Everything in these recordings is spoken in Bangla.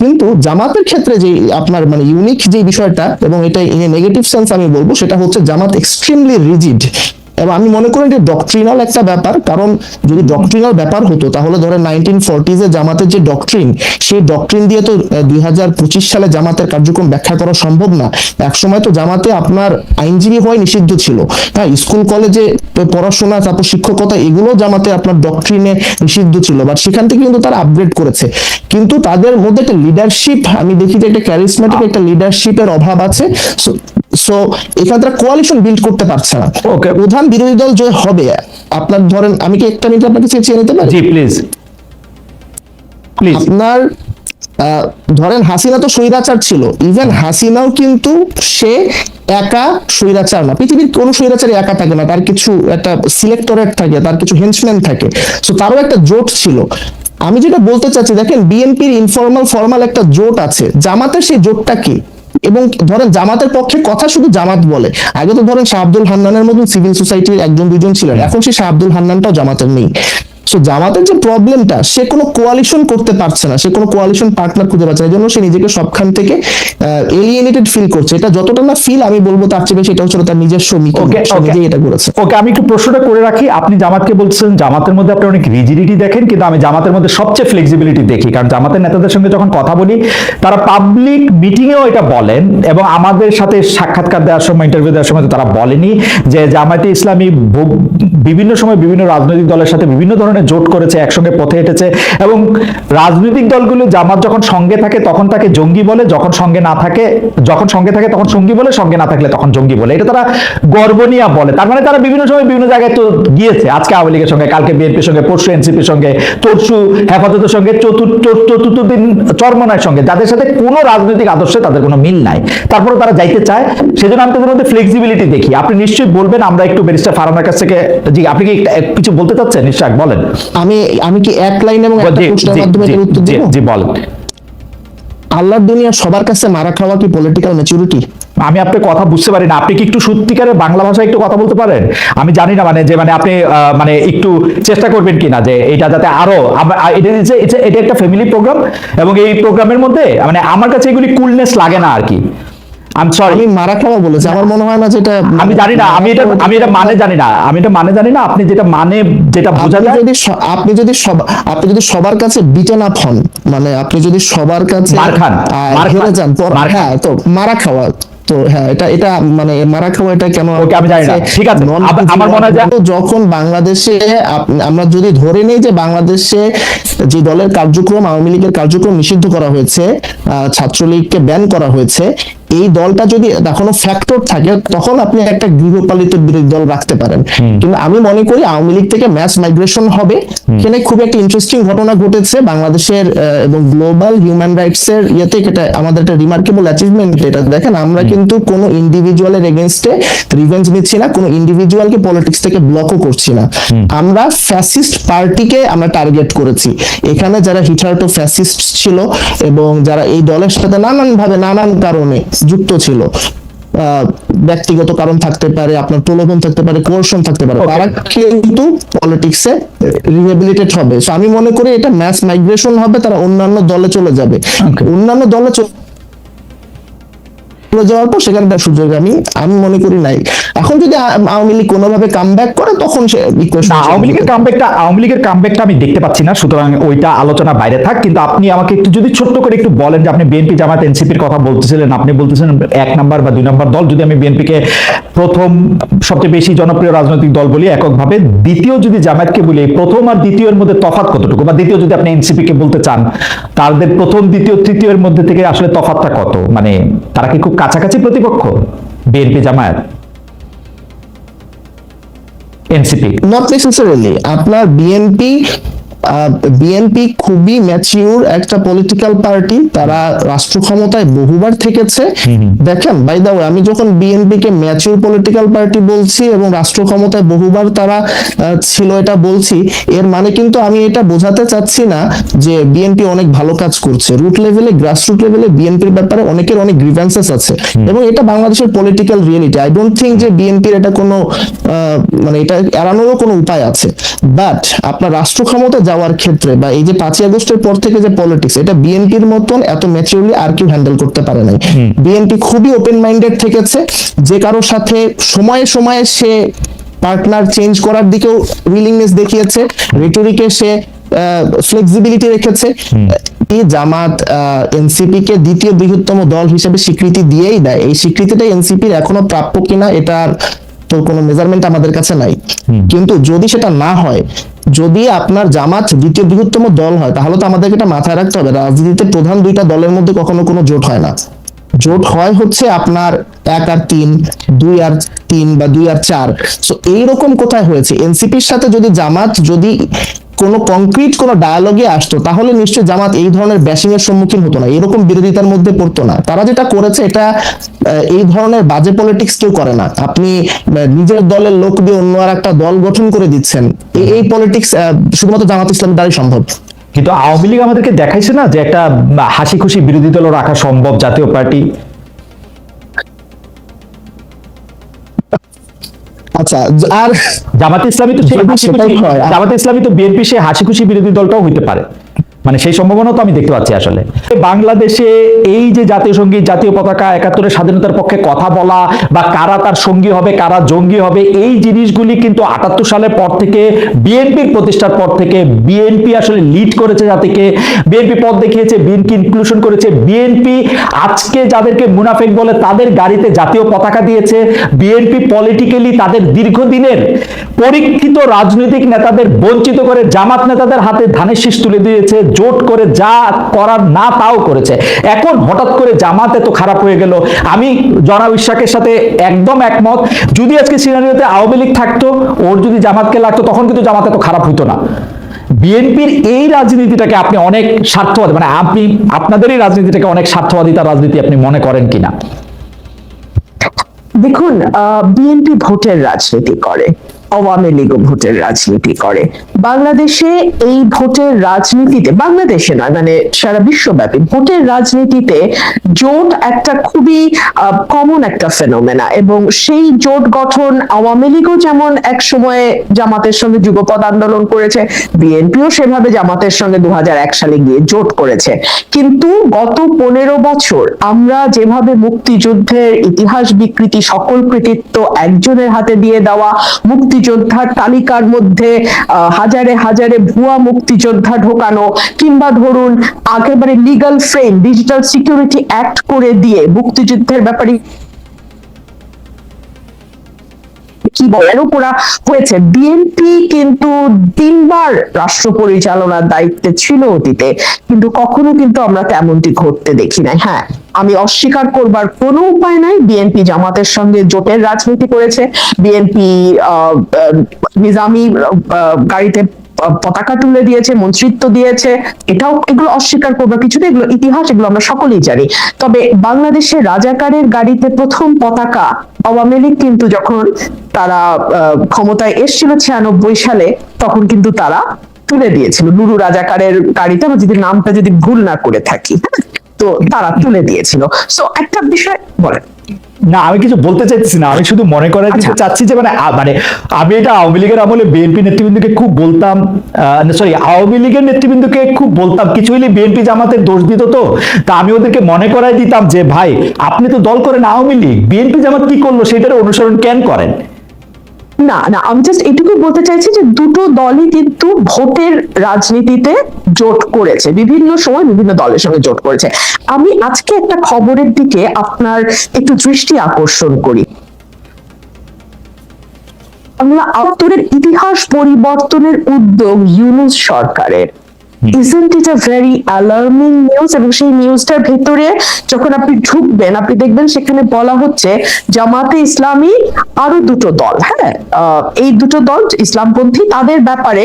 কিন্তু জামাতের ক্ষেত্রে যে আপনার মানে ইউনিক যে বিষয়টা এবং এটা নেগেটিভ সেন্স আমি বলব, সেটা হচ্ছে জামাত এক্সট্রিমলি রিজিড এবং আমি মনে করি যে ডক্ট্রিনাল একটা ব্যাপার কারণ যদি ডক্ট্রিনাল ব্যাপার হতো তাহলে ধরেন নাইনটিন ফোরটিজে জামাতের যে ডক্ট্রিন সেই ডক্ট্রিন দিয়ে তো দুই হাজার পঁচিশ সালে জামাতের কার্যক্রম ব্যাখ্যা করা সম্ভব না। একসময় তো জামাতে আপনার আইনজীবী হওয়াই নিষিদ্ধ ছিল। হ্যাঁ স্কুল কলেজে পড়াশোনা তারপর শিক্ষকতা এগুলো জামাতে আপনার ডক্ট্রিনে নিষিদ্ধ ছিল। বাট সেখান থেকে কিন্তু তারা আপগ্রেড করেছে। কিন্তু তাদের মধ্যে একটা লিডারশিপ আমি দেখি যে একটা ক্যারিসমেটিক একটা লিডারশিপের অভাব আছে। সো এখানে তারা কোয়ালিশন বিল্ড করতে পারছে না। Okay. প্রধান বিরোধী দল যে হবে আপনার ধরেন আমি কি একটা মিনিট আপনাকে চেয়ে নিতে পারি? জি প্লিজ প্লিজ আপনার ধরেন হাসিনা তো স্বৈরাচার ছিল। ইভেন হাসিনাও কিন্তু সে একা স্বৈরাচার না। পৃথিবীর কোনো স্বৈরাচারই একা থাকে না। তার কিছু একটা সিলেক্টরেট থাকে তার কিছু হেঞ্চম্যান থাকে। সো তারও একটা জোট ছিল। আমি যেটা বলতে চাচ্ছি দেখেন বিএনপির ইনফর্মাল ফর্মাল একটা জোট আছে। জামাতের সেই জোটটা কি? এবং ধরেন জামাতের পক্ষে কথা শুধু জামাত বলে। আগে তো ধরেন শাহ আব্দুল হান্নানের মতন সিভিল সোসাইটির একজন দুজন ছিলেন, এখন সেই শাহ আব্দুল হান্নানটাও জামাতের নেই। সো জামাতের যে প্রবলেমটা সে কোনো কোয়ালিশন করতে পারছে না। সে কোনো কোয়ালিশন পার্টনার খুঁজে পাচ্ছে না। এই জন্য সে নিজেকে সবখান থেকে এলিয়েনেটেড ফিল করছে। এটা যতটা না ফিল আমি বলব তার চেয়ে বেশি এটা হচ্ছে তার নিজস্ব নিজেই এটা করেছে। ওকে আমি একটু প্রশ্নটা করে রাখি। আপনি জামাতকে বলছেন জামাতের মধ্যে আপনি অনেক রিজিডিটি দেখেন কিন্তু আমি জামাতের মধ্যে সবচেয়ে ফ্লেক্সিবিলিটি দেখি। কারণ জামাতের নেতাদের সঙ্গে যখন কথা বলি তারা পাবলিক মিটিংয়েও এটা বলেন এবং আমাদের সাথে সাক্ষাৎকার দেওয়ার সময় ইন্টারভিউ দেওয়ার সময় তারা বলেনি যে জামায়াতে ইসলামী বিভিন্ন সময় বিভিন্ন রাজনৈতিক দলের সাথে বিভিন্ন ধরনের জোট করেছে, একসঙ্গে পথে হেঁটেছে এবং রাজনৈতিক দলগুলো জামাত যখন সঙ্গে থাকে তখন তাকে জঙ্গি বলে, যখন সঙ্গে না থাকে, যখন সঙ্গে থাকে তখন সঙ্গী বলে, সঙ্গে না থাকলে তখন জঙ্গি বলে। এটা তারা গর্ব নিয়ে বলে। তার মানে তারা বিভিন্ন সময় বিভিন্ন জায়গায় তো গিয়েছে। আজকে আওয়ামী লীগের সঙ্গে, কালকে বিএনপির সঙ্গে, পরশু এনসিপির সঙ্গে তরশু হেফাজতের সঙ্গে, চতুর্থ দিন চরমনার সঙ্গে। যাদের সাথে কোনো রাজনৈতিক আদর্শে তাদের কোনো মিল নাই। তারপরে তারা যাইতে চায়। সেজন্য আমি তাদের মধ্যে ফ্লেক্সিবিলিটি দেখি। আপনি নিশ্চয়ই বলবেন, আমরা একটু ব্যারিস্টার ফারানার কাছ থেকে জি, আপনি কি কিছু বলতে চাচ্ছেন? নিশ্চয় বলেন। আমি আমি কি এক লাইন এবং একটা প্রশ্নের মাধ্যমে উত্তর দেব? জি বলেন। আল্লাহর দুনিয়া সবার কাছে মারা খাওয়া কি পলিটিক্যাল ম্যাচুরিটি আমি আপনার কথা বুঝতে পারি না। আপনি কি একটু সত্যিকারের বাংলা ভাষায় একটু কথা বলতে পারেন? আমি জানি না মানে যে মানে আপনি মানে একটু চেষ্টা করবেন কিনা যে এটা যাতে আরও এটা এটা এটা একটা ফ্যামিলি প্রোগ্রাম এবং এই প্রোগ্রামের মধ্যে মানে আমার কাছে এগুলি কুলনেস লাগে না আর কি। আমি সরি আমি মারা খাওয়া বলেছি আমার মনে হয় না যেটা আমি জানি না আমি এটা আমি এটা মানে জানি না আমি এটা মানে জানি না আপনি যেটা মানে যেটা বোঝা যায় যদি আপনি যদি সব আপনি যদি সবার কাছে বিটেন আপ হন মানে আপনি যদি সবার কাছে মার খান, মার খান, যান। হ্যাঁ তো মারা খাওয়া তো হ্যাঁ এটা এটা মানে মারা খাওয়া এটা কেন ওকে, আমি জানি না। ঠিক আছে, আমার মনে হয় যখন বাংলাদেশে আমরা যদি ধরে নেই যে বাংলাদেশে যে দলের কার্যক্রম আওয়ামী লীগের কার্যক্রম নিষিদ্ধ করা হয়েছে আহ, ছাত্রলীগকে ব্যান করা হয়েছে এই দলটা যদি এখনও ফ্যাক্টর থাকে তখন আপনি একটা গৃহপালিত বিরোধী দল রাখতে পারেন। কিন্তু আমি মনে করি আওয়ামী লীগ থেকে ম্যাস মাইগ্রেশন হবে। এখানে খুব একটা ইন্টারেস্টিং ঘটনা ঘটেছে। বাংলাদেশের এবং গ্লোবাল হিউম্যান রাইটস এর ইয়েতে এটা আমাদের একটা রিমার্কেবল অ্যাচিভমেন্ট এটা। দেখেন আমরা কিন্তু কোনো ইন্ডিভিজুয়ালের এগেনস্টে রিভেঞ্জ নিচ্ছি না কোনো ইন্ডিভিজুয়ালকে পলিটিক্স থেকে ব্লকও করছি না। আমরা ফ্যাসিস্ট পার্টিকে আমরা টার্গেট করেছি। এখানে যারা হিটার্টো ফ্যাসিস্ট ছিল এবং যারা এই দলের সাথে নানান ভাবে নানান কারণে যুক্ত ছিল। আহ, ব্যক্তিগত কারণ থাকতে পারে আপনার প্রলোভন থাকতে পারে কোর্শন থাকতে পারে. তারা কিন্তু পলিটিক্সে রিহেবিলিটেড হবে। আমি মনে করি এটা ম্যাস মাইগ্রেশন হবে তারা অন্যান্য দলে চলে যাবে। অন্যান্য দলে চলে যাওয়ার পর সেখানে একটা সুযোগ আমি আমি মনে করি নাই। এখন যদি আওয়ামী লীগ কোনোভাবে কাম করে তখন সে আওয়ামী লীগের কামব্যাকটা আওয়ামী লীগের কামব্যাকটা আমি দেখতে পাচ্ছি না সুতরাং ওইটা আলোচনা বাইরে থাক। কিন্তু আপনি আমাকে একটু যদি ছোট্ট করে একটু বলেন যে আপনি বিএনপি জামাত এনসিপির কথা বলতেছিলেন আপনি বলতেছেন এক নাম্বার বা দুই নাম্বার দল। যদি আমি বিএনপিকে প্রথম সবচেয়ে বেশি জনপ্রিয় রাজনৈতিক দল বলি এককভাবে দ্বিতীয় যদি জামায়াতকে বলি প্রথম আর দ্বিতীয়ের মধ্যে তফাৎ কতটুকু? বা দ্বিতীয় যদি আপনি এনসিপি কে বলতে চান তাদের প্রথম দ্বিতীয় তৃতীয় এর মধ্যে থেকে আসলে তফাৎটা কত? মানে তারা কি খুব কাছাকাছি প্রতিপক্ষ BNP Jamaat NCP not necessarily আপনার বিএনপি বিএনপি খুবই ম্যাচিউর একটা পলিটিক্যাল পার্টি তারা রাষ্ট্র ক্ষমতায় বহুবার থেকেছে। দেখেন বাই দা আমি যখন বিএনপি কে ম্যাচিউর পলিটিক্যাল পার্টি বলছি এবং রাষ্ট্র ক্ষমতায় বহুবার তারা ছিল এটা বলছি এর মানে কিন্তু আমি এটা বোঝাতে চাচ্ছি না যে বিএনপি অনেক ভালো কাজ করছে। রুট লেভেলে গ্রাসরুট লেভেলে বিএনপির ব্যাপারে অনেকের অনেক গ্রিভেন্সেস আছে। এবং এটা বাংলাদেশের political reality I don't think যে বিএনপির এটা কোনো মানে এটা এড়ানোরও কোনো উপায় আছে। বাট আপনার রাষ্ট্র ক্ষমতা যাওয়ার ক্ষেত্রে বা এই যে পাঁচই আগস্টের পর থেকে যে পলিটিক্স এটা বিএনপির মতন এত ম্যাচিউরলি আর কেউ হ্যান্ডেল করতে পারে নাই। বিএনপি খুবই ওপেন মাইন্ডেড থেকেছে যে কারোর সাথে সময়ে সময়ে সে পার্টনার চেঞ্জ করার দিকেও উইলিংনেস দেখিয়েছে রেটরিকে সে ফ্লেক্সিবিলিটি রেখেছে। এই জামাত এনসিপি কে দ্বিতীয় বৃহত্তম দল হিসেবে স্বীকৃতি দিয়েই দেয়। এই স্বীকৃতিটা এনসিপির এখনও প্রাপ্য কিনা এটার তো কোনো মেজারমেন্ট আমাদের কাছে নাই। কিন্তু যদি সেটা না হয় যদি আপনার জামাত দ্বিতীয় বৃহত্তম দল হয়, তাহলে তো আমাদেরকে এটা মাথায় রাখতে হবে। রাজনীতিতে প্রধান দুইটা দলের মধ্যে কখনো কোনো জোট হয় না। জোট হয় হচ্ছে আপনার এক আর তিন, দুই আর তিন বা দুই আর চার। তো এইরকম কোথায় হয়েছে? এনসিপির সাথে যদি জামাত যদি কোনো কংক্রিট কোনো ডায়ালগে আসতো, তাহলে নিশ্চয়ই জামাত এই ধরনের ব্যাশিং এর সম্মুখীন হতো না। এরকম বিরোধিতার মধ্যে পড়তো না। তারা যেটা করেছে, এটা এই ধরনের বাজে পলিটিক্স কেউ করে না। আপনি নিজের দলের লোক দিয়ে অন্য আর একটা দল গঠন করে দিচ্ছেন এই- পলিটিক্স শুধুমাত্র জামাত ইসলামের দ্বারাই সম্ভব। কিন্তু আওয়ামী লীগ আমাদেরকে দেখাইছে না যে একটা হাসি খুশি বিরোধী দল রাখা সম্ভব জাতীয় পার্টি? আচ্ছা আর জামাতে ইসলামী তো হাসি সেটাই হয়, জামাতে ইসলামী তো বিএনপি সে হাসি খুশি বিরোধী দলটাও হইতে পারে। মানে সেই সম্ভাবনা তো আমি দেখতে পাচ্ছি আসলে। বাংলাদেশে এই যে জাতীয় সংগীত, জাতীয় পতাকা একাত্তরের স্বাধীনতার পক্ষে কথা বলা বা কারা তার সঙ্গী হবে, কারা জঙ্গি হবে, এই জিনিসগুলি কিন্তু আটাত্তর সালের পর থেকে বিএনপির প্রতিষ্ঠার পর থেকে বিএনপি আসলে লিড করেছে জাতিকে। বিএনপি পথ দেখিয়েছে, বিএনপি ইনক্লুশন করেছে। বিএনপি আজকে যাদেরকে মুনাফেক বলে তাদের গাড়িতে জাতীয় পতাকা দিয়েছে। বিএনপি পলিটিক্যালি তাদের দীর্ঘদিনের পরীক্ষিত রাজনৈতিক নেতাদের বঞ্চিত করে জামাত নেতাদের হাতে ধানের শীষ তুলে দিয়েছে। জোট করে যা করার না তাও করেছে। এখন হঠাৎ করে জামাত এত খারাপ হয়ে গেল। আমি জনাব ইশাকের সাথে একদম একমত। যদি আজকে সিনারিওতে আওয়ামী লীগ থাকতো, ওর যদি জামাতকে লাগতো, তখন কিন্তু জামাত এত খারাপ হতো না। বিএনপির এই রাজনীতিটাকে আপনি অনেক স্বার্থবাদী মানে আপনি, আপনাদের এই রাজনীতিটাকে অনেক স্বার্থবাদিতার রাজনীতি আপনি মনে করেন কিনা? দেখুন বিএনপি ভোটের রাজনীতি করে। আওয়ামী লীগও ভোটের রাজনীতি করে। বাংলাদেশে এই ভোটের রাজনীতিতে, বাংলাদেশে নয় মানে সারা বিশ্বব্যাপী ভোটের রাজনীতিতে জোট একটা খুবই কমন একটা ফেনোমেনা এবং সেই জোট গঠন আওয়ামী লীগও যেমন এক সময়ে জামাতের সঙ্গে যুগপৎ আন্দোলন করেছে, বিএনপিও সেভাবে জামাতের সঙ্গে দু হাজার এক সালে গিয়ে জোট করেছে। কিন্তু গত পনেরো বছর আমরা যেভাবে মুক্তিযুদ্ধের ইতিহাস বিকৃতি, সকল কৃতিত্ব একজনের হাতে দিয়ে দেওয়া মুক্তিযোদ্ধার তালিকার মধ্যে হাজারে হাজারে ভুয়া মুক্তিযোদ্ধা ঢোকানো কিংবা ধরুন একেবারে legal frame digital security act করে দিয়ে মুক্তিযুদ্ধের ব্যাপারে কি বলেন? করা হয়েছে। বিএনপি কিন্তু তিনবার রাষ্ট্র পরিচালনার দায়িত্বে ছিল অতীতে, কিন্তু কখনো কিন্তু আমরা তেমনটি ঘটতে দেখি নাই। হ্যাঁ আমি অস্বীকার করবার কোনো উপায় নাই। বিএনপি জামাতের সঙ্গে জোটের রাজনীতি করেছে। বিএনপি নিজামি গাড়িতে পতাকা তুলে দিয়েছে, মন্ত্রিত্ব দিয়েছে। এটাও এগুলো অস্বীকার করব কিছু এগুলো ইতিহাস, এগুলো আমরা সকলেই জানি। তবে বাংলাদেশের রাজাকারের গাড়িতে প্রথম পতাকা আওয়ামী লীগ কিন্তু যখন তারা ক্ষমতায় এসেছিল ছিয়ানব্বই সালে, তখন কিন্তু তারা তুলে দিয়েছিল। নুরু রাজাকারের গাড়িতে আমরা যদি নামটা যদি ভুল না করে থাকি হ্যাঁ? তো তারা তুলে দিয়েছিল। সো একটা বিষয় বলেন। না আমি কিছু বলতে চাইছি না আমি শুধু মনে করার দিতে আচ্ছা। চাচ্ছি যে মানে মানে আমি এটা আওয়ামী লীগের আমলে বিএনপি নেতৃবৃন্দকে খুব বলতাম সরি আওয়ামী লীগের নেতৃবৃন্দকে খুব বলতাম। কিছু হলে বিএনপি জামাতের দোষ দিত তো। তা আমি ওদেরকে মনে করাই দিতাম যে ভাই আপনি তো দল করেন আওয়ামী লীগ বিএনপি জামাত কি করল সেটার অনুসরণ কেন করেন? না না, আমি জাস্ট এটুকু বলতে চাইছি যে দুটো দলই কিন্তু ভোটের রাজনীতিতে জোট করেছে। বিভিন্ন সময় বিভিন্ন দলের সঙ্গে জোট করেছে। আমি আজকে একটা খবরের দিকে আপনার একটু দৃষ্টি আকর্ষণ করি। বাংলা আত্মরের ইতিহাস পরিবর্তনের উদ্যোগ ইউনুস সরকারের। Isn't it a very alarming news এবং সেই নিউজটার ভেতরে যখন আপনি ঢুকবেন, আপনি দেখবেন সেখানে বলা হচ্ছে, জামাতে ইসলামী আরও দুটো দল হ্যাঁ? এই দুটো দল, ইসলামপন্থী, তাদের ব্যাপারে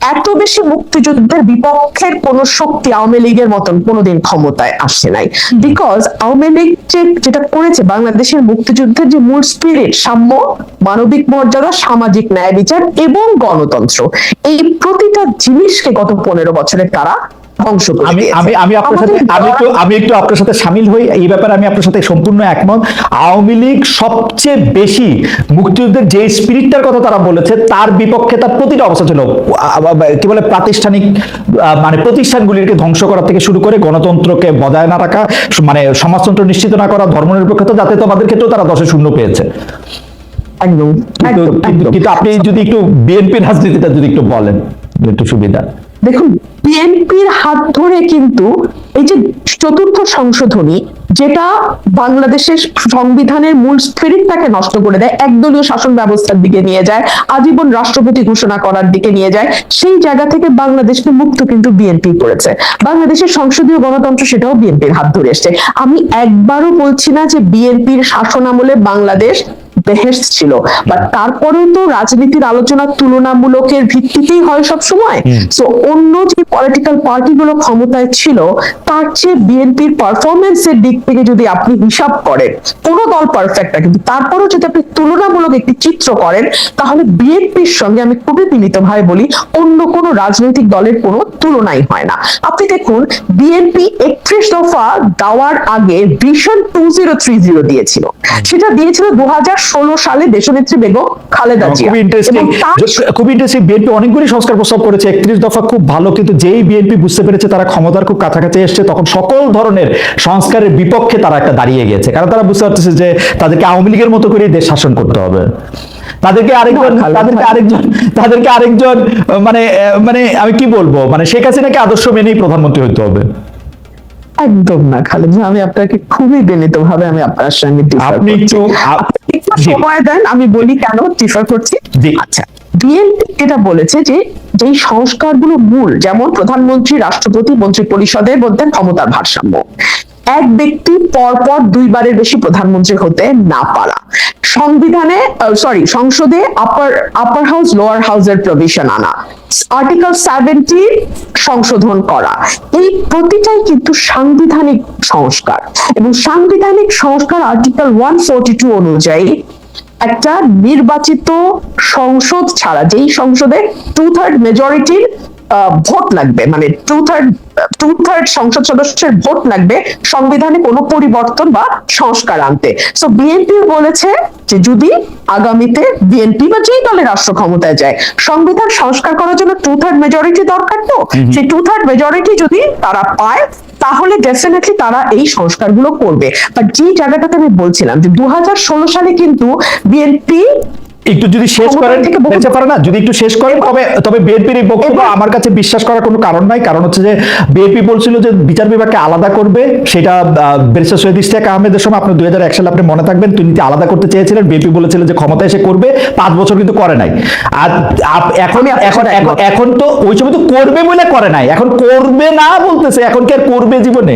এত বেশি মুক্তিযুদ্ধের বিপক্ষের কোন শক্তি আওয়ামী লীগের মতন কোনোদিন ক্ষমতায় আসে নাই। বিকজ আওয়ামী লীগ যে যেটা করেছে বাংলাদেশের মুক্তিযুদ্ধের যে মূল স্পিরিট সাম্য মানবিক মর্যাদা সামাজিক ন্যায় বিচার এবং গণতন্ত্র এই প্রতিটা জিনিসকে গত পনেরো বছরে তারা ধ্বংস আমি আমি আমি আপনার সাথে আমি একটু আমি একটু আপনার সাথে সামিল হই। এই ব্যাপারে আমি আপনার সাথে সম্পূর্ণ একমত। আওয়ামী লীগ সবচেয়ে বেশি মুক্তিযুদ্ধের যে স্পিরিটটার কথা তারা বলেছে তার বিপক্ষে তার প্রতিটা অবস্থা ছিল আ- আ- কি বলে প্রাতিষ্ঠানিক মানে প্রতিষ্ঠানগুলিকে ধ্বংস করা থেকে শুরু করে গণতন্ত্রকে বজায় না রাখা মানে সমাজতন্ত্র নিশ্চিত না করা ধর্মনিরপেক্ষতা যাতে তোমাদের ক্ষেত্রেও তারা দশে শূন্য পেয়েছে। একদম একদম কিন্তু- একদম। কিন্তু আপনি যদি একটু বিএনপি রাজনীতিটা যদি একটু বলেন একটু সুবিধা। দেখুন বিএনপির হাত ধরে কিন্তু এই যে চতুর্থ সংশোধনী, যেটা বাংলাদেশের সংবিধানের মূল স্পিরিটটাকে নষ্ট করে দেয়, একদলীয় শাসন ব্যবস্থার দিকে নিয়ে যায়, আজীবন রাষ্ট্রপতি ঘোষণা করার দিকে নিয়ে যায়, সেই জায়গা থেকে বাংলাদেশকে মুক্ত কিন্তু বিএনপি করেছে। বাংলাদেশের সংসদীয় গণতন্ত্র সেটাও বিএনপির হাত ধরে এসছে। আমি একবারও বলছি না যে বিএনপির শাসন আমলে বাংলাদেশ বেহেস্ট ছিল। বাট তারপরেও তো রাজনীতির আলোচনা তুলনামূলকের ভিত্তিতেই হয় সব সময় সো অন্য যে পলিটিক্যাল পার্টিগুলো ক্ষমতায় ছিল তার চেয়ে বিএনপির পারফরমেন্সের দিক থেকে যদি আপনি হিসাব করেন কোনো দল পারফেক্ট না কিন্তু তারপরেও যদি আপনি তুলনামূলক একটি চিত্র করেন তাহলে বিএনপির সঙ্গে আমি খুবই বিনীতভাবে বলি অন্য কোনো রাজনৈতিক দলের কোনো তুলনাই হয় না। আপনি দেখুন বিএনপি একত্রিশ দফা দেওয়ার আগে vision two zero three zero দিয়েছিল। সেটা দিয়েছিল দু সালে দেশনেত্রী বেগম খালেদা জিয়া। খুব ইন্টারেস্টিং খুব ইন্টারেস্টিং বিএনপি অনেকগুলি সংস্কার প্রস্তাব করেছে একত্রিশ দফা খুব ভালো কিন্তু যেই বিএনপি বুঝতে পেরেছে তারা ক্ষমতার খুব কাছাকাছি এসছে তখন সকল ধরনের সংস্কারের বিপক্ষে তারা একটা দাঁড়িয়ে গেছে কারণ তারা বুঝতে পারতেছে যে তাদেরকে আওয়ামী লীগের মতো করে দেশ শাসন করতে হবে। তাদেরকে আরেকজন তাদেরকে আরেকজন তাদেরকে আরেকজন মানে মানে আমি কি বলব? মানে শেখ হাসিনাকে আদর্শ মেনেই প্রধানমন্ত্রী হতে হবে। একদম না খালেদ আমি আপনাকে খুবই বিনীত ভাবে আমি আপনার সঙ্গে আপনি একটু। সময় দেন আমি বলি কেন ডিফার করছি? আচ্ছা বিএনপি যেটা বলেছে যে যেই সংস্কারগুলো মূল যেমন প্রধানমন্ত্রী রাষ্ট্রপতি মন্ত্রী পরিষদের মধ্যে ক্ষমতার ভারসাম্য। এক ব্যক্তি পরপর দুইবারের বেশি প্রধানমন্ত্রী হতে না পারা। সংবিধানে সরি সংসদে আপার আপার হাউস লোয়ার হাউসের প্রভিশন আনা। আর্টিকেল সেভেন্টি সংশোধন করা। এই প্রতিটাই কিন্তু সাংবিধানিক সংস্কার। এবং সাংবিধানিক সংস্কার আর্টিকেল ওয়ান ফোরটি টু অনুযায়ী একটা নির্বাচিত সংসদ ছাড়া, যেই সংসদে টু থার্ড মেজরিটির ভোট লাগবে মানে টু থার্ড টু থার্ড সংসদ সদস্যের ভোট লাগবে সংবিধানে কোনো পরিবর্তন বা সংস্কার আনতে। সো বিএনপি বলেছে যে যদি আগামীতে বিএনপি বা যেই দলের রাষ্ট্র ক্ষমতায় যায় সংবিধান সংস্কার করার জন্য টু থার্ড মেজরিটি দরকার তো? সেই টু থার্ড মেজরিটি যদি তারা পায় তাহলে ডেফিনেটলি তারা এই সংস্কারগুলো করবে। বাট যে জায়গাটাতে আমি বলছিলাম যে দু হাজার ষোলো সালে কিন্তু বিএনপি একটু যদি শেষ করেন বেঁচে পারে না যদি একটু শেষ করেন তবে তবে বিএনপির এই বক্তব্য আমার কাছে বিশ্বাস করার কোনো কারণ নাই। কারণ হচ্ছে যে বিএনপি বলছিল যে বিচার বিভাগকে আলাদা করবে সেটা ব্যারিস্টার সৈয়দ ইশতিয়াক আহমেদের সময় আপনি দুই হাজার এক সালে আপনি মনে থাকবেন তিনি আলাদা করতে চেয়েছিলেন বিএনপি বলেছিল যে ক্ষমতা এসে করবে পাঁচ বছর কিন্তু করে নাই। আর এখন এখন- এখন তো ওই সময় তো করবে বলে করে নাই এখন করবে না বলতেছে এখন কি আর করবে জীবনে?